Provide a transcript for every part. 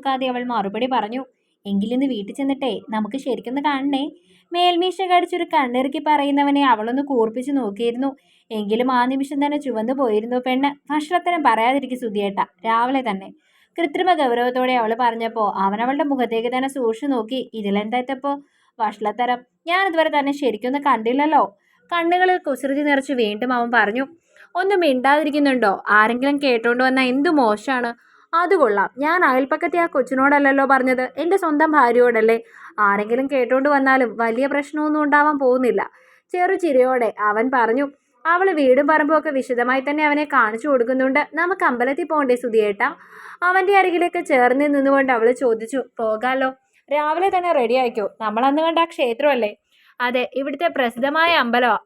നോക്കാതെ അവൾ മറുപടി പറഞ്ഞു എങ്കിലിന്ന് വീട്ടിൽ ചെന്നിട്ടേ നമുക്ക് ശരിക്കൊന്ന് കാണണേ. മേൽമീശ കടിച്ചൊരു കണ്ണിറുക്കി പറയുന്നവനെ അവളൊന്ന് കൂർപ്പിച്ച് നോക്കിയിരുന്നു. എങ്കിലും ആ നിമിഷം തന്നെ ചുവന്നു പോയിരുന്നു പെണ്ണ്. ഭക്ഷണത്തിനും പറയാതിരിക്കും സുധിയേട്ട രാവിലെ തന്നെ. കൃത്രിമ ഗൗരവത്തോടെ അവൾ പറഞ്ഞപ്പോൾ അവൻ അവളുടെ മുഖത്തേക്ക് തന്നെ സൂക്ഷിച്ചു നോക്കി ഇതിലെന്തായിട്ടപ്പോൾ വഷളത്തരം ഞാൻ ഇതുവരെ തന്നെ ശരിക്കൊന്നും കണ്ടില്ലല്ലോ. കണ്ണുകളിൽ കുസൃതി നിറച്ച് വീണ്ടും അവൻ പറഞ്ഞു ഒന്നും മിണ്ടാതിരിക്കുന്നുണ്ടോ? ആരെങ്കിലും കേട്ടോണ്ട് വന്നാൽ എന്തു മോശമാണ് അത് കൊള്ളാം. ഞാൻ അയൽപ്പക്കത്തെ ആ കൊച്ചിനോടല്ലല്ലോ പറഞ്ഞത്. എന്റെ സ്വന്തം ഭാര്യയോടല്ലേ? ആരെങ്കിലും കേട്ടോണ്ട് വന്നാലും വലിയ പ്രശ്നമൊന്നും ഉണ്ടാവാൻ പോകുന്നില്ല. ചെറു ചിരിയോടെ അവൻ പറഞ്ഞു അവൾ വീടും പറമ്പും ഒക്കെ വിശദമായി തന്നെ അവനെ കാണിച്ചു കൊടുക്കുന്നുണ്ട്. നമുക്ക് അമ്പലത്തിൽ പോകണ്ടേ സുധിയേട്ട? അവന്റെ അരികിലേക്ക് ചേർന്ന് നിന്നുകൊണ്ട് അവൾ ചോദിച്ചു പോകാമല്ലോ രാവിലെ തന്നെ റെഡി നമ്മളന്ന് കണ്ട ആ ക്ഷേത്രമല്ലേ? അതെ ഇവിടുത്തെ പ്രസിദ്ധമായ അമ്പലമാണ്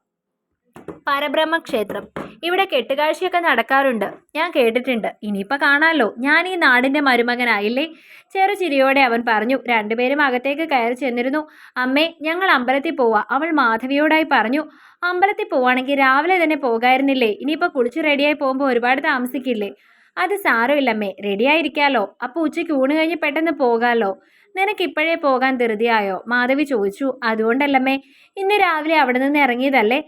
പരബ്രഹ്മ ക്ഷേത്രം ഇവിടെ കെട്ടുകാഴ്ചയൊക്കെ നടക്കാറുണ്ട്. ഞാൻ കേട്ടിട്ടുണ്ട്. ഇനിയിപ്പോൾ കാണാമല്ലോ ഞാൻ ഈ നാടിന്റെ മരുമകനായില്ലേ? ചെറു ചിരിയോടെ അവൻ പറഞ്ഞു. രണ്ടുപേരും അകത്തേക്ക് കയറി ചെന്നിരുന്നു. അമ്മേ ഞങ്ങൾ അമ്പലത്തിൽ പോവാ. അവൾ മാധവിയോടായി പറഞ്ഞു. അമ്പലത്തിൽ പോവാണെങ്കിൽ രാവിലെ തന്നെ പോകായിരുന്നില്ലേ? ഇനിയിപ്പോൾ കുളിച്ച് റെഡിയായി പോകുമ്പോൾ ഒരുപാട് താമസിക്കില്ലേ? അത് സാരമില്ലമ്മേ. റെഡിയായിരിക്കാലോ. അപ്പോൾ ഉച്ചയ്ക്ക് ഊണ് കഴിഞ്ഞ് പെട്ടെന്ന് പോകാമല്ലോ നിനക്ക് ഇപ്പോഴേ പോകാൻ ധൃതിയായോ? മാധവി ചോദിച്ചു. അതുകൊണ്ടല്ലമ്മേ. ഇന്ന് രാവിലെ അവിടെ നിന്ന് ഇറങ്ങിയതല്ലേ?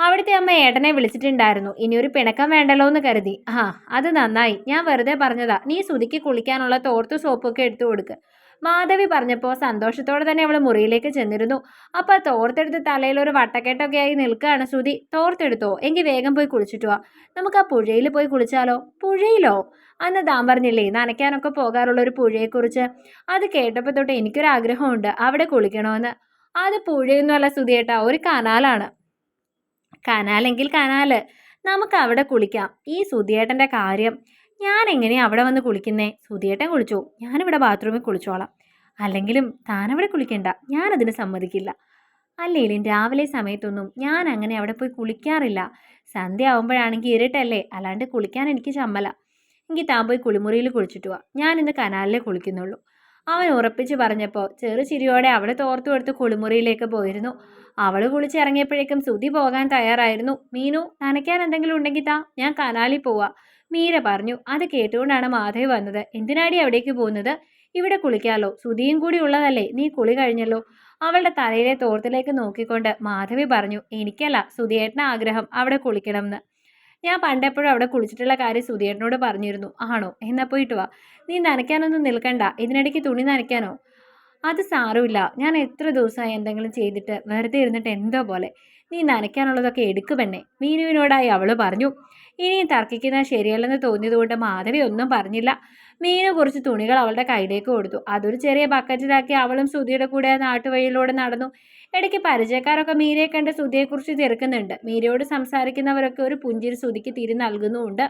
അവിടുത്തെ അമ്മ ഏട്ടനെ വിളിച്ചിട്ടുണ്ടായിരുന്നു. ഇനിയൊരു പിണക്കം വേണ്ടല്ലോ എന്ന് കരുതി. ആ അത് നന്നായി. ഞാൻ വെറുതെ പറഞ്ഞതാ. നീ സുതിക്ക് കുളിക്കാനുള്ള തോർത്തു സോപ്പൊക്കെ എടുത്തു കൊടുക്ക്. മാധവി പറഞ്ഞപ്പോൾ സന്തോഷത്തോടെ തന്നെ അവൾ മുറിയിലേക്ക് ചെന്നിരുന്നു. അപ്പോൾ തോർത്തെടുത്ത് തലയിൽ ഒരു വട്ടക്കെട്ടൊക്കെ ആയി നിൽക്കുകയാണ് ശ്രുതി തോർത്തെടുത്തോ? എങ്കിൽ വേഗം പോയി കുളിച്ചിട്ട് നമുക്ക് ആ പുഴയിൽ പോയി കുളിച്ചാലോ? പുഴയിലോ? അന്ന് താൻ പറഞ്ഞില്ലേ നനയ്ക്കാനൊക്കെ പോകാറുള്ള ഒരു പുഴയെക്കുറിച്ച്. അത് കേട്ടപ്പോൾ തൊട്ട് എനിക്കൊരാഗ്രഹമുണ്ട്. അവിടെ കുളിക്കണമെന്ന് അത് പുഴയൊന്നുമല്ല ഏട്ടാ ഒരു കനാലാണ്. കനാലെങ്കിൽ കനാല്. നമുക്ക് അവിടെ കുളിക്കാം. ഈ സുധിയേട്ടന്റെ കാര്യം. ഞാൻ എങ്ങനെയാ അവിടെ വന്ന് കുളിക്കുന്നേ? സുധിയേട്ടൻ കുളിച്ചു. ഞാനിവിടെ ബാത്റൂമിൽ കുളിച്ചോളാം. അല്ലെങ്കിലും താനവിടെ കുളിക്കണ്ട. ഞാനതിന് സമ്മതിക്കില്ല. അല്ലേലും രാവിലെ സമയത്തൊന്നും ഞാൻ അങ്ങനെ അവിടെ പോയി കുളിക്കാറില്ല. സന്ധ്യ ആവുമ്പോഴാണെങ്കിൽ ഇരുട്ടല്ലേ? അല്ലാണ്ട് കുളിക്കാൻ എനിക്ക് ചമ്മല. എങ്കിൽ താൻ പോയി കുളിമുറിയിൽ കുളിച്ചിട്ട് ഞാനിന്ന് ഞാൻ കനാലിലെ കുളിക്കുന്നുള്ളൂ. അവൻ ഉറപ്പിച്ച് പറഞ്ഞപ്പോൾ ചെറു ചിരിയോടെ അവളെ തോർത്തു കൊടുത്ത് കുളിമുറിയിലേക്ക് പോയിരുന്നു. അവൾ കുളിച്ചിറങ്ങിയപ്പോഴേക്കും സുതി പോകാൻ തയ്യാറായിരുന്നു. മീനു നനയ്ക്കാൻ എന്തെങ്കിലും ഉണ്ടെങ്കിൽ താ ഞാൻ കനാലിൽ പോവാ. മീര പറഞ്ഞു അത് കേട്ടുകൊണ്ടാണ് മാധവ് വന്നത്. എന്തിനാടി അവിടേക്ക് പോകുന്നത്? ഇവിടെ കുളിക്കാലോ. സുതിയും കൂടി ഉള്ളതല്ലേ. നീ കുളി കഴിഞ്ഞല്ലോ. അവളുടെ തലയിലെ തോർത്തിലേക്ക് നോക്കിക്കൊണ്ട് മാധവി പറഞ്ഞു എനിക്കല്ല സുതിയേട്ടന് ആഗ്രഹം. അവിടെ കുളിക്കണമെന്ന്. ഞാൻ പണ്ടെപ്പോഴും അവിടെ കുളിച്ചിട്ടുള്ള കാര്യം സുധീരനോട് പറഞ്ഞിരുന്നു. ആണോ? എന്നാ പോയിട്ട് വാ. നീ നനയ്ക്കാനൊന്നും നിൽക്കണ്ട. ഇതിനിടയ്ക്ക് തുണി നനയ്ക്കാനോ? അത് സാരമില്ല. ഞാൻ എത്ര ദിവസമായി എന്തെങ്കിലും ചെയ്തിട്ട് വെറുതെ ഇരുന്നിട്ട് എന്തോ പോലെ. നീ നനയ്ക്കാനുള്ളതൊക്കെ എടുക്കു പെണ്ണെ മീനുവിനോടായി അവൾ പറഞ്ഞു. ഇനിയും തർക്കിക്കുന്ന ശരിയല്ലെന്ന് തോന്നിയതുകൊണ്ട് മാധവി ഒന്നും പറഞ്ഞില്ല. മീനു കുറച്ച് തുണികൾ അവളുടെ കയ്യിലേക്ക് കൊടുത്തു. അതൊരു ചെറിയ ബക്കറ്റിലാക്കി അവളും സുധിയുടെ കൂടെ നാട്ടുവഴിയിലൂടെ നടന്നു. ഇടയ്ക്ക് പരിചയക്കാരൊക്കെ മീരയെ കണ്ട് സുധിയെക്കുറിച്ച് തിരക്കുന്നുണ്ട് മീരയോട് സംസാരിക്കുന്നവരൊക്കെ ഒരു പുഞ്ചിരി സുധിക്ക് തിരി നൽകുന്നുമുണ്ട്.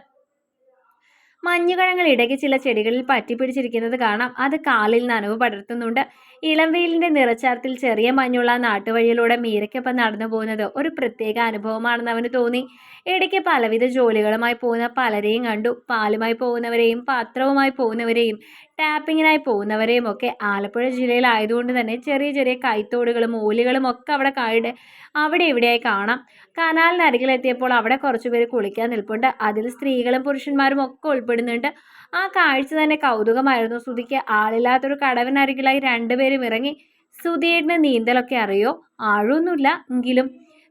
മഞ്ഞുകഴങ്ങൾ ഇടയ്ക്ക് ചില ചെടികളിൽ പറ്റിപ്പിടിച്ചിരിക്കുന്നത് കാണാം. അത് കാലിൽ നനവ് പടർത്തുന്നുണ്ട്. ഇളം വെയിലിന്റെ നിറച്ചാർത്തിൽ ചെറിയ മഞ്ഞുള്ള നാട്ടുവഴിയിലൂടെ മീരയ്ക്കൊപ്പം നടന്നു പോകുന്നത് ഒരു പ്രത്യേക അനുഭവമാണെന്ന് അവന് തോന്നി. ഇടയ്ക്ക് പലവിധ ജോലികളുമായി പോകുന്ന പലരെയും കണ്ടു. പാലുമായി പോകുന്നവരെയും പാത്രവുമായി പോകുന്നവരെയും ടാപ്പിങ്ങിനായി പോകുന്നവരെയും ഒക്കെ ആലപ്പുഴ ജില്ലയിലായതുകൊണ്ട് തന്നെ ചെറിയ ചെറിയ കൈത്തോടുകളും ഓലികളും ഒക്കെ അവിടെ കായുടെ അവിടെ ഇവിടെയായി കാണാം. കനാലിനരികിലെത്തിയപ്പോൾ അവിടെ കുറച്ചുപേർ കുളിക്കാൻ നിൽപ്പുണ്ട്. അതിൽ സ്ത്രീകളും പുരുഷന്മാരും ഒക്കെ ഉൾപ്പെടുന്നുണ്ട്. ആ കാഴ്ച തന്നെ കൗതുകമായിരുന്നു. സുധിക്ക് ആളില്ലാത്തൊരു കടവിനരികിലായി രണ്ടുപേരും ഇറങ്ങി. സുധിയേട്ടന് നീന്തലൊക്കെ അറിയോ? ആഴൊന്നുമില്ല എങ്കിലും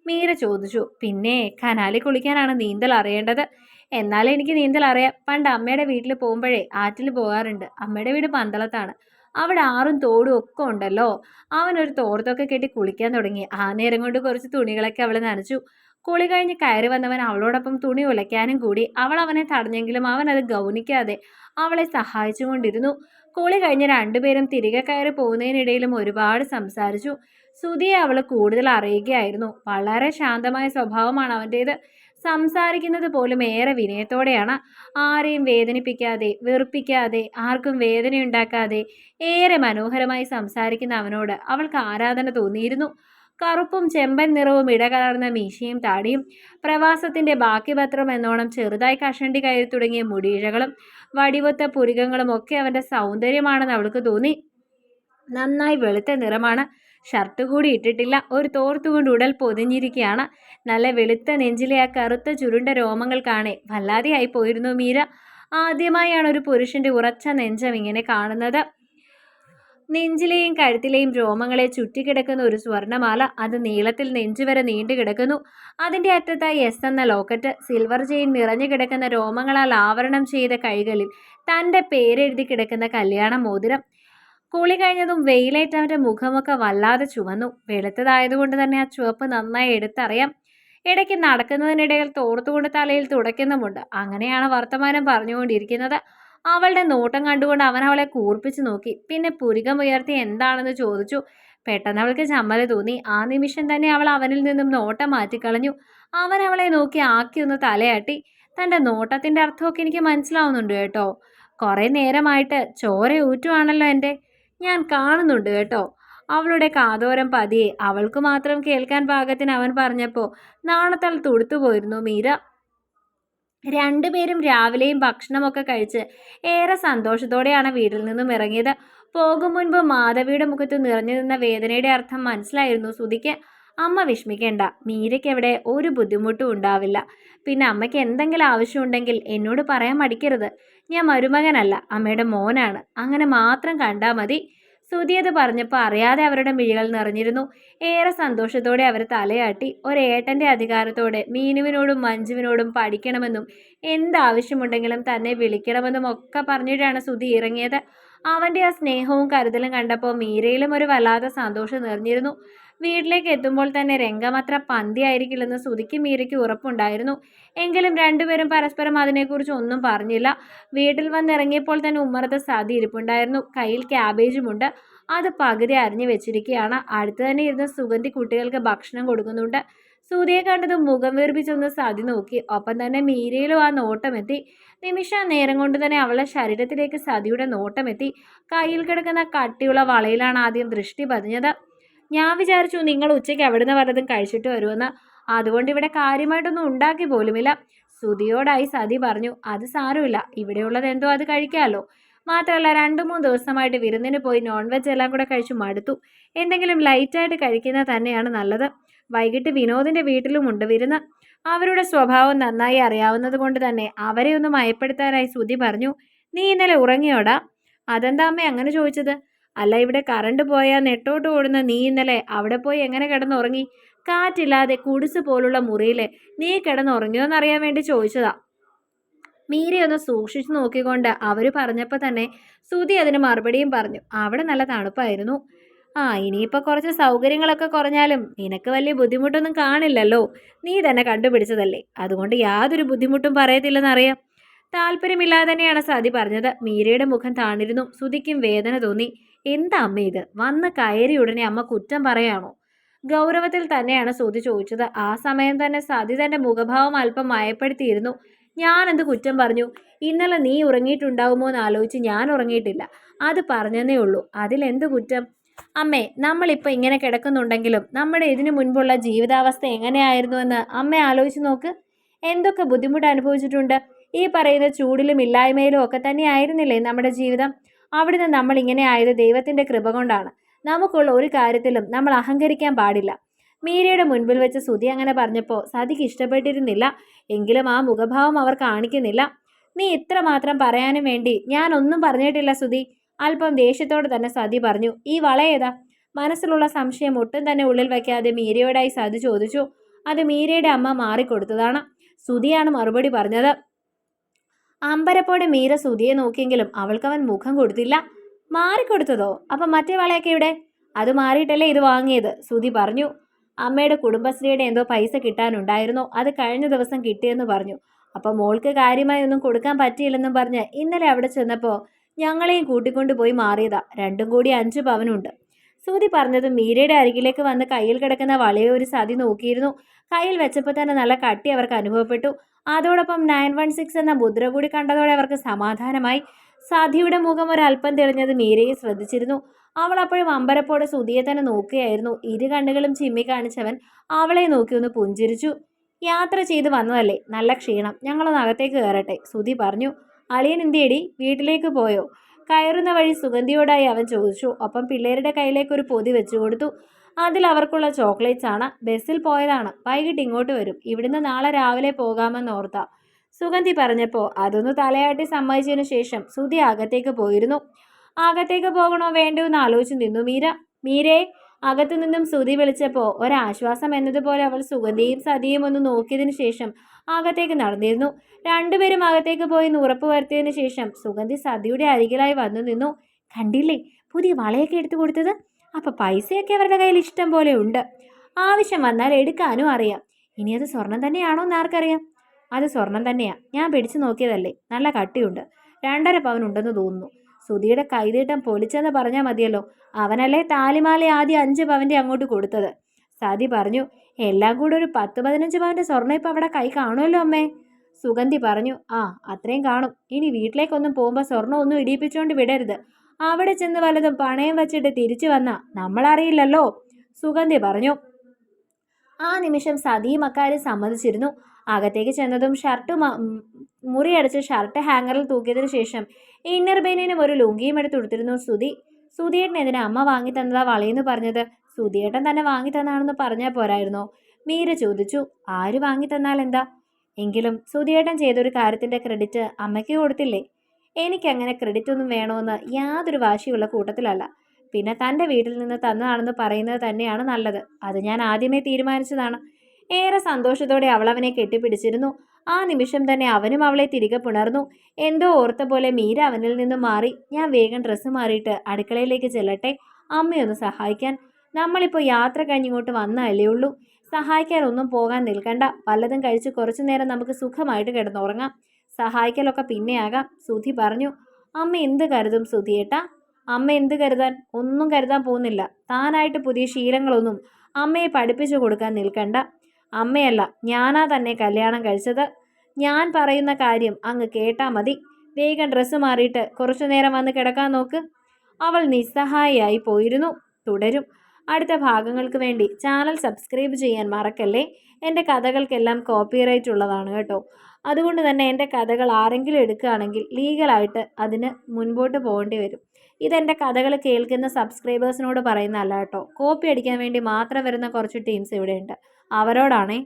മീര ചോദിച്ചു പിന്നെ കനാലിൽ കുളിക്കാനാണ് നീന്തൽ അറിയേണ്ടത്? എന്നാലും എനിക്ക് നീന്തൽ അറിയാം. പണ്ട് അമ്മയുടെ വീട്ടിൽ പോകുമ്പോഴേ ആറ്റിൽ പോകാറുണ്ട്. അമ്മയുടെ വീട് പന്തളത്താണ്. അവിടെ ആറും തോടും ഒക്കെ ഉണ്ടല്ലോ. അവനൊരു തോർത്തൊക്കെ കെട്ടി കുളിക്കാൻ തുടങ്ങി. ആ നേരം കൊണ്ട് കുറച്ച് തുണികളൊക്കെ അവൾ നനച്ചു. കുളി കഴിഞ്ഞ് കയറി വന്നവൻ അവളോടൊപ്പം തുണി ഉലയ്ക്കാനും കൂടി. അവൾ അവനെ തടഞ്ഞെങ്കിലും അവൻ അത് ഗൗനിക്കാതെ അവളെ സഹായിച്ചുകൊണ്ടിരുന്നു. കുളി കഴിഞ്ഞ് രണ്ടുപേരും തിരികെ കയറി പോകുന്നതിനിടയിലും ഒരുപാട് സംസാരിച്ചു. സുധിയെ അവൾ കൂടുതൽ അറിയുകയായിരുന്നു. വളരെ ശാന്തമായ സ്വഭാവമാണ് അവന്റേത്. സംസാരിക്കുന്നത് പോലും ഏറെ വിനയത്തോടെയാണ്. ആരെയും വേദനിപ്പിക്കാതെ വെറുപ്പിക്കാതെ ആർക്കും വേദനയുണ്ടാക്കാതെ ഏറെ മനോഹരമായി സംസാരിക്കുന്ന അവനോട് അവൾക്ക് ആരാധന തോന്നിയിരുന്നു. കറുപ്പും ചെമ്പൻ നിറവും ഇടകലർന്ന മീശയും താടിയും പ്രവാസത്തിന്റെ ബാക്കി പത്രം എന്നോണം ചെറുതായി കഷണ്ടി കയറി തുടങ്ങിയ മുടിയിഴകളും വടിവൊത്ത പുരികങ്ങളും ഒക്കെ അവന്റെ സൗന്ദര്യമാണെന്ന് അവൾക്ക് തോന്നി. നന്നായി വെളുത്ത നിറമാണ്. ഷർട്ട് കൂടി ഇട്ടിട്ടില്ല. ഒരു തോർത്തുകൊണ്ട് ഉടൽ പൊതിഞ്ഞിരിക്കുകയാണ് നല്ല വെളുത്ത നെഞ്ചിലെ ആ കറുത്ത ചുരുണ്ട രോമങ്ങൾ കാണേ. വല്ലാതെയായി പോയിരുന്നു മീര. ആദ്യമായാണ് ഒരു പുരുഷന്റെ ഉറച്ച നെഞ്ചം ഇങ്ങനെ കാണുന്നത്. നെഞ്ചിലെയും കഴുത്തിലെയും രോമങ്ങളെ ചുറ്റിക്കിടക്കുന്ന ഒരു സ്വർണമാല അത് നീളത്തിൽ നെഞ്ചുവരെ നീണ്ടു കിടക്കുന്നു അതിന്റെ അറ്റത്തായി എസ് എന്ന ലോക്കറ്റ് സിൽവർ ചെയിൻ നിറഞ്ഞു കിടക്കുന്ന രോമങ്ങളാൽ ആവരണം ചെയ്ത കൈകളിൽ തന്റെ പേരെഴുതി കിടക്കുന്ന കല്യാണ മോതിരം. കുളി കഴിഞ്ഞതും വെയിലേറ്റ് അവന്റെ മുഖമൊക്കെ വല്ലാതെ ചുവന്നു. വെളുത്തതായതുകൊണ്ട് തന്നെ ആ ചുവപ്പ് നന്നായി എടുത്തറിയാം. ഇടയ്ക്ക് നടക്കുന്നതിനിടയിൽ തോർത്തുകൊണ്ട് തലയിൽ തുടയ്ക്കുന്നുമുണ്ട്. അങ്ങനെയാണ് വർത്തമാനം പറഞ്ഞുകൊണ്ടിരിക്കുന്നത്. അവളുടെ നോട്ടം കണ്ടുകൊണ്ട് അവൻ അവളെ കൂർപ്പിച്ച് നോക്കി. പിന്നെ പുരികമുയർത്തി എന്താണെന്ന് ചോദിച്ചു. പെട്ടെന്ന് അവൾക്ക് ചമ്മല തോന്നി. ആ നിമിഷം തന്നെ അവൾ അവനിൽ നിന്നും നോട്ടം മാറ്റിക്കളഞ്ഞു. അവൻ അവളെ നോക്കി ആക്കി ഒന്ന് തലയാട്ടി. തന്റെ നോട്ടത്തിന്റെ അർത്ഥമൊക്കെ എനിക്ക് മനസ്സിലാവുന്നുണ്ട് കേട്ടോ. കുറേ നേരമായിട്ട് ചോര ഊറ്റുവാണല്ലോ എന്റെ. ഞാൻ കാണുന്നുണ്ട് കേട്ടോ. അവളുടെ കാതോരം പതിയെ. അവൾക്ക് മാത്രം കേൾക്കാൻ പാകത്തിന് അവൻ പറഞ്ഞപ്പോൾ നാണത്താൽ തുടുത്തുപോയിരുന്നു മീര. രണ്ടുപേരും രാവിലെയും ഭക്ഷണമൊക്കെ കഴിച്ച് ഏറെ സന്തോഷത്തോടെയാണ് വീട്ടിൽ നിന്നും ഇറങ്ങിയത്. പോകും മുൻപ് മാധവിയുടെ മുഖത്ത് നിറഞ്ഞു നിന്ന വേദനയുടെ അർത്ഥം മനസ്സിലായിരുന്നു സുധിക്ക് അമ്മ വിഷമിക്കേണ്ട മീരയ്ക്ക് എവിടെ ഒരു ബുദ്ധിമുട്ടും ഉണ്ടാവില്ല. പിന്നെ അമ്മയ്ക്ക് എന്തെങ്കിലും ആവശ്യമുണ്ടെങ്കിൽ എന്നോട് പറയാൻ മടിക്കരുത്. ഞാൻ മരുമകനല്ല അമ്മയുടെ മോനാണ്. അങ്ങനെ മാത്രം കണ്ടാൽ മതി. സുധി അത് പറഞ്ഞപ്പോൾ അറിയാതെ അവരുടെ മിഴികൾ നിറഞ്ഞിരുന്നു. ഏറെ സന്തോഷത്തോടെ അവർ തലയാട്ടി. ഒരേട്ടന്റെ അധികാരത്തോടെ മീനുവിനോടും മഞ്ജുവിനോടും പഠിക്കണമെന്നും എന്താവശ്യമുണ്ടെങ്കിലും തന്നെ വിളിക്കണമെന്നും ഒക്കെ പറഞ്ഞിട്ടാണ് സുധി ഇറങ്ങിയത്. അവന്റെ ആ സ്നേഹവും കരുതലും കണ്ടപ്പോൾ മീരയിലും ഒരു വല്ലാത്ത സന്തോഷം നിറഞ്ഞിരുന്നു. വീട്ടിലേക്ക് എത്തുമ്പോൾ തന്നെ രംഗമത്ര പന്തിയായിരിക്കില്ലെന്ന് ശ്രുതിക്ക് മീരയ്ക്ക് ഉറപ്പുണ്ടായിരുന്നു. എങ്കിലും രണ്ടുപേരും പരസ്പരം അതിനെക്കുറിച്ച് ഒന്നും പറഞ്ഞില്ല. വീട്ടിൽ വന്നിറങ്ങിയപ്പോൾ തന്നെ ഉമ്മറത്ത് സതി ഇരിപ്പുണ്ടായിരുന്നു. കയ്യിൽ ക്യാബേജുമുണ്ട്. അത് പകുതി അരിഞ്ഞു വെച്ചിരിക്കുകയാണ്. അടുത്ത് തന്നെ ഇരുന്ന് സുഗന്ധി കുട്ടികൾക്ക് ഭക്ഷണം കൊടുക്കുന്നുണ്ട്. സൂര്യയെ കണ്ടത് മുഖം വീർപ്പിച്ചൊന്ന് സതി നോക്കി. ഒപ്പം തന്നെ മീരയിലും ആ നോട്ടമെത്തി. നിമിഷ നേരം കൊണ്ട് തന്നെ അവളുടെ ശരീരത്തിലേക്ക് സതിയുടെ നോട്ടമെത്തി. കയ്യിൽ കിടക്കുന്ന കട്ടിയുള്ള വളയിലാണ് ആദ്യം ദൃഷ്ടി പതിഞ്ഞത്. ഞാൻ വിചാരിച്ചു നിങ്ങൾ ഉച്ചയ്ക്ക് അവിടുന്ന് വല്ലതും കഴിച്ചിട്ട് വരുമെന്ന്. അതുകൊണ്ട് ഇവിടെ കാര്യമായിട്ടൊന്നും ഉണ്ടാക്കി പോലുമില്ല. സുതിയോടായി സതി പറഞ്ഞു അത് സാരമില്ല. ഇവിടെയുള്ളത് എന്തോ അത് കഴിക്കാമല്ലോ മാത്രമല്ല രണ്ടു മൂന്ന് ദിവസമായിട്ട് വിരുന്നിന് പോയി നോൺ വെജ് എല്ലാം കൂടെ കഴിച്ചു മടുത്തു. എന്തെങ്കിലും ലൈറ്റായിട്ട് കഴിക്കുന്നത് തന്നെയാണ് നല്ലത്. വൈകിട്ട് വിനോദിന്റെ വീട്ടിലുമുണ്ട് വിരുന്ന്. അവരുടെ സ്വഭാവം നന്നായി അറിയാവുന്നത് കൊണ്ട് തന്നെ അവരെ ഒന്ന് മയപ്പെടുത്താനായി ശ്രുതി പറഞ്ഞു നീ ഇന്നലെ ഉറങ്ങിയോടാ? അതെന്താ അമ്മ അങ്ങനെ ചോദിച്ചത്? അല്ല ഇവിടെ കറണ്ട് പോയാൽ നെട്ടോട്ട് ഓടുന്ന നീ ഇന്നലെ അവിടെ പോയി എങ്ങനെ കിടന്നുറങ്ങി? കാറ്റില്ലാതെ കുടിസ് പോലുള്ള മുറിയിലെ നീ കിടന്നുറങ്ങിയോന്നറിയാൻ വേണ്ടി ചോദിച്ചതാ. മീരയൊന്ന് സൂക്ഷിച്ചു നോക്കിക്കൊണ്ട് അവർ പറഞ്ഞപ്പോൾ തന്നെ സുതി അതിന് മറുപടിയും പറഞ്ഞു. അവിടെ നല്ല തണുപ്പായിരുന്നു. ആ ഇനിയിപ്പോൾ കുറച്ച് സൗകര്യങ്ങളൊക്കെ കുറഞ്ഞാലും നിനക്ക് വലിയ ബുദ്ധിമുട്ടൊന്നും കാണില്ലല്ലോ. നീ തന്നെ കണ്ടുപിടിച്ചതല്ലേ. അതുകൊണ്ട് യാതൊരു ബുദ്ധിമുട്ടും പറയത്തില്ലെന്നറിയാം. താല്പര്യമില്ലാതെ തന്നെയാണ് സതി പറഞ്ഞത്. മീരയുടെ മുഖം താണിരുന്നു. സുതിക്കും വേദന തോന്നി. എന്താ അമ്മ ഇത്? വന്ന് കയറി ഉടനെ അമ്മ കുറ്റം പറയാണോ? ഗൗരവത്തിൽ തന്നെയാണ് സുധി ചോദിച്ചത്. ആ സമയം തന്നെ സതി തന്റെ മുഖഭാവം അല്പം മയപ്പെടുത്തിയിരുന്നു. ഞാൻ എന്ത് കുറ്റം പറഞ്ഞു? ഇന്നലെ നീ ഉറങ്ങിയിട്ടുണ്ടാവുമോ എന്ന് ആലോചിച്ച് ഞാൻ ഉറങ്ങിയിട്ടില്ല. അത് പറഞ്ഞതേ ഉള്ളൂ. അതിലെന്ത് കുറ്റം? അമ്മേ നമ്മളിപ്പോൾ ഇങ്ങനെ കിടക്കുന്നുണ്ടെങ്കിലും നമ്മുടെ ഇതിനു മുൻപുള്ള ജീവിതാവസ്ഥ എങ്ങനെയായിരുന്നുവെന്ന് അമ്മ ആലോചിച്ച് നോക്ക്. എന്തൊക്കെ ബുദ്ധിമുട്ട് അനുഭവിച്ചിട്ടുണ്ട്? ഈ പറയുന്ന ചൂടിലും ഇല്ലായ്മയിലും ഒക്കെ തന്നെ ആയിരുന്നില്ലേ നമ്മുടെ ജീവിതം? അവിടുന്ന് നമ്മൾ ഇങ്ങനെ ആയത് ദൈവത്തിന്റെ കൃപ കൊണ്ടാണ്. നമുക്കുള്ള ഒരു കാര്യത്തിലും നമ്മൾ അഹങ്കരിക്കാൻ പാടില്ല. മീരയുടെ മുൻപിൽ വെച്ച് സുധി അങ്ങനെ പറഞ്ഞപ്പോൾ സതിക്ക് ഇഷ്ടപ്പെട്ടിരുന്നില്ല. എങ്കിലും ആ മുഖഭാവം അവർ കാണിക്കുന്നില്ല. നീ ഇത്ര മാത്രം പറയാനും വേണ്ടി ഞാനൊന്നും പറഞ്ഞിട്ടില്ല സുധി. അല്പം ദേഷ്യത്തോടെ തന്നെ സതി പറഞ്ഞു ഈ വളയേതാ മനസ്സിലുള്ള സംശയം ഒട്ടും തന്നെ ഉള്ളിൽ വയ്ക്കാതെ മീരയോടായി സതി ചോദിച്ചു. അത് മീരയുടെ അമ്മ മാറിക്കൊടുത്തതാണ്. സുധിയാണ് മറുപടി പറഞ്ഞത്. അമ്പരപ്പോടെ മീര സുധിയെ നോക്കിയെങ്കിലും അവൾക്കവൻ മുഖം കൊടുത്തില്ല. മാറിക്കൊടുത്തതോ? അപ്പം മറ്റേ വളയൊക്കെ ഇവിടെ അത് മാറിയിട്ടല്ലേ ഇത് വാങ്ങിയത്? സുധി പറഞ്ഞു. അമ്മയുടെ കുടുംബശ്രീയുടെ എന്തോ പൈസ കിട്ടാനുണ്ടായിരുന്നു. അത് കഴിഞ്ഞ ദിവസം കിട്ടിയെന്ന് പറഞ്ഞു. അപ്പം മോൾക്ക് കാര്യമായി ഒന്നും കൊടുക്കാൻ പറ്റിയില്ലെന്നും പറഞ്ഞ് ഇന്നലെ അവിടെ ചെന്നപ്പോൾ ഞങ്ങളെയും കൂട്ടിക്കൊണ്ടു പോയി മാറിയതാ. രണ്ടും കൂടി അഞ്ച് പവനുണ്ട്. സൂതി പറഞ്ഞത് മീരയുടെ അരികിലേക്ക് വന്ന് കയ്യിൽ കിടക്കുന്ന വളയെ ഒരു സതി നോക്കിയിരുന്നു. കയ്യിൽ വെച്ചപ്പോൾ തന്നെ നല്ല കട്ടി അവർക്ക് അനുഭവപ്പെട്ടു. അതോടൊപ്പം നയൻ വൺ സിക്സ് എന്ന മുദ്ര കൂടി കണ്ടതോടെ അവർക്ക് സമാധാനമായി. സാധിയുടെ മുഖം ഒരല്പം തെളിഞ്ഞത് മീരയെ ശ്രദ്ധിച്ചിരുന്നു. അവൾ അപ്പോഴും അമ്പരപ്പോടെ സുധിയെ തന്നെ നോക്കുകയായിരുന്നു. ഇരു കണ്ണുകളും ചിമ്മി കാണിച്ചവൻ അവളെ നോക്കി ഒന്ന് പുഞ്ചിരിച്ചു. യാത്ര ചെയ്ത് വന്നതല്ലേ? നല്ല ക്ഷീണം. ഞങ്ങളൊന്ന് അകത്തേക്ക് കയറട്ടെ. സുധി പറഞ്ഞു. അളിയൻ എന്തിയടി? വീട്ടിലേക്ക് പോയോ? കയറുന്ന വഴി സുഗന്ധിയോടായി അവൻ ചോദിച്ചു ഒപ്പം പിള്ളേരുടെ കയ്യിലേക്ക് ഒരു പൊതി വെച്ചു കൊടുത്തു. അതിൽ അവർക്കുള്ള ചോക്ലേറ്റ്സ് ആണ്. ബസ്സിൽ പോയതാണ്. വൈകിട്ട് ഇങ്ങോട്ട് വരും. ഇവിടുന്ന് നാളെ രാവിലെ പോകാമെന്ന് ഓർത്ത. സുഗന്ധി പറഞ്ഞപ്പോൾ അതൊന്ന് തലയാട്ടി സമ്മതിച്ചതിനു ശേഷം സുധി അകത്തേക്ക് പോയിരുന്നു. അകത്തേക്ക് പോകണോ വേണ്ടോ എന്ന് ആലോചിച്ച് നിന്നു മീര. മീരേ അകത്തു നിന്നും ശ്രുതി വിളിച്ചപ്പോൾ ഒരാശ്വാസം എന്നതുപോലെ അവൾ സുഗന്ധിയും സതിയും ഒന്ന് നോക്കിയതിനു ശേഷം അകത്തേക്ക് നടന്നിരുന്നു. രണ്ടുപേരും അകത്തേക്ക് പോയി എന്ന് ഉറപ്പ് വരുത്തിയതിനു ശേഷം സുഗന്ധി സതിയുടെ അരികിലായി വന്നു നിന്നു. കണ്ടില്ലേ? പുതിയ വളയൊക്കെ എടുത്തു കൊടുത്തത്? അപ്പോൾ പൈസയൊക്കെ അവരുടെ കയ്യിൽ ഇഷ്ടം പോലെ ഉണ്ട്. ആവശ്യം വന്നാൽ എടുക്കാനും അറിയാം. ഇനി അത് സ്വർണം തന്നെയാണോ എന്ന് ആർക്കറിയാം? അത് സ്വർണം തന്നെയാണ് ഞാൻ പിടിച്ചു നോക്കിയതല്ലേ. നല്ല കട്ടിയുണ്ട്. രണ്ടര പവൻ ഉണ്ടെന്ന് തോന്നുന്നു. സുധിയുടെ കൈതീട്ടം പൊളിച്ചെന്ന് പറഞ്ഞാൽ മതിയല്ലോ. അവനല്ലേ താലിമാല ആദ്യം അഞ്ച് പവന്റെ അങ്ങോട്ട് കൊടുത്തത്. സതി പറഞ്ഞു എല്ലാം കൂടെ ഒരു പത്ത് പതിനഞ്ച് പവന്റെ സ്വർണം ഇപ്പം അവിടെ കൈ കാണുമല്ലോ അമ്മേ. സുഗന്ധി പറഞ്ഞു ആ അത്രയും കാണും. ഇനി വീട്ടിലേക്കൊന്നും പോകുമ്പോൾ സ്വർണം ഒന്നും ഇടിയിപ്പിച്ചുകൊണ്ട് വിടരുത്. അവിടെ ചെന്ന് വല്ലതും പണയം വെച്ചിട്ട് തിരിച്ചു വന്നാ നമ്മളറിയില്ലല്ലോ. സുഗന്ധി പറഞ്ഞു ആ നിമിഷം സതിയും അക്കാര്യം സമ്മതിച്ചിരുന്നു. അകത്തേക്ക് ചെന്നതും ഷർട്ട് മുറിയടച്ച് ഷർട്ട് ഹാങ്ങറിൽ തൂക്കിയതിനു ശേഷം ഇന്നർ ബെനിനും ഒരു ലുങ്കിയും എടുത്ത് കൊടുത്തിരുന്നു സുതി സുധിയേട്ടൻ അമ്മ വാങ്ങി തന്നതാ വളയെന്ന് പറഞ്ഞത്? സുധിയേട്ടൻ തന്നെ വാങ്ങി തന്നാണെന്ന് പറഞ്ഞാൽ പോരായിരുന്നോ? മീര ചോദിച്ചു. ആര് വാങ്ങി തന്നാൽ എന്താ? എങ്കിലും സുധിയേട്ടൻ ചെയ്തൊരു കാര്യത്തിന്റെ ക്രെഡിറ്റ് അമ്മയ്ക്ക് കൊടുത്തില്ലേ? എനിക്കങ്ങനെ ക്രെഡിറ്റ് ഒന്നും വേണമെന്ന് യാതൊരു വാശിയുള്ള കൂട്ടത്തിലല്ല. പിന്നെ തന്റെ വീട്ടിൽ നിന്ന് തന്നതാണെന്ന് പറയുന്നത് തന്നെയാണ് നല്ലത്. അത് ഞാൻ ആദ്യമേ തീരുമാനിച്ചതാണ്. ഏറെ സന്തോഷത്തോടെ അവൾ അവനെ കെട്ടിപ്പിടിച്ചിരുന്നു. ആ നിമിഷം തന്നെ അവനും അവളെ തിരികെ പുണർന്നു. എന്തോ ഓർത്ത പോലെ മീര അവനിൽ നിന്നും മാറി. ഞാൻ വേഗം ഡ്രസ്സ് മാറിയിട്ട് അടുക്കളയിലേക്ക് ചെല്ലട്ടെ. അമ്മയൊന്ന് സഹായിക്കാൻ. നമ്മളിപ്പോൾ യാത്ര കഴിഞ്ഞിങ്ങോട്ട് വന്നല്ലേ ഉള്ളൂ. സഹായിക്കാനൊന്നും പോകാൻ നിൽക്കണ്ട. പലതും കഴിച്ച് കുറച്ചു നേരം നമുക്ക് സുഖമായിട്ട് കിടന്നുറങ്ങാം. സഹായിക്കലൊക്കെ പിന്നെയാകാം സുധി പറഞ്ഞു. അമ്മ എന്ത് കരുതും സുധിയേട്ടാ അമ്മ എന്ത് കരുതാൻ? ഒന്നും കരുതാൻ പോകുന്നില്ല. താനായിട്ട് പുതിയ ശീലങ്ങളൊന്നും അമ്മയെ പഠിപ്പിച്ചു കൊടുക്കാൻ നിൽക്കണ്ട. അമ്മയല്ല ഞാനാ തന്നെ കല്യാണം കഴിച്ചത്. ഞാൻ പറയുന്ന കാര്യം അങ്ങ് കേട്ടാ മതി. വേഗം ഡ്രസ്സ് മാറിയിട്ട് കുറച്ചു നേരം വന്ന് കിടക്കാൻ നോക്ക്. അവൾ നിസ്സഹായിയായി പോയിരുന്നു. തുടരും. അടുത്ത ഭാഗങ്ങൾക്ക് വേണ്ടി ചാനൽ സബ്സ്ക്രൈബ് ചെയ്യാൻ മറക്കല്ലേ? എന്റെ കഥകൾക്കെല്ലാം കോപ്പിറൈറ്റ് ഉള്ളതാണ് കേട്ടോ. അതുകൊണ്ട് തന്നെ എന്റെ കഥകൾ ആരെങ്കിലും എടുക്കുകയാണെങ്കിൽ ലീഗലായിട്ട് അതിന് മുൻപോട്ട് പോകേണ്ടി വരും. ഇതെന്റെ കഥകൾ കേൾക്കുന്ന സബ്സ്ക്രൈബേഴ്സിനോട് പറയുന്നതല്ല കേട്ടോ. കോപ്പി അടിക്കാൻ വേണ്ടി മാത്രം വരുന്ന കുറച്ച് ടീംസ് ഇവിടെയുണ്ട്. അവരോടാണേ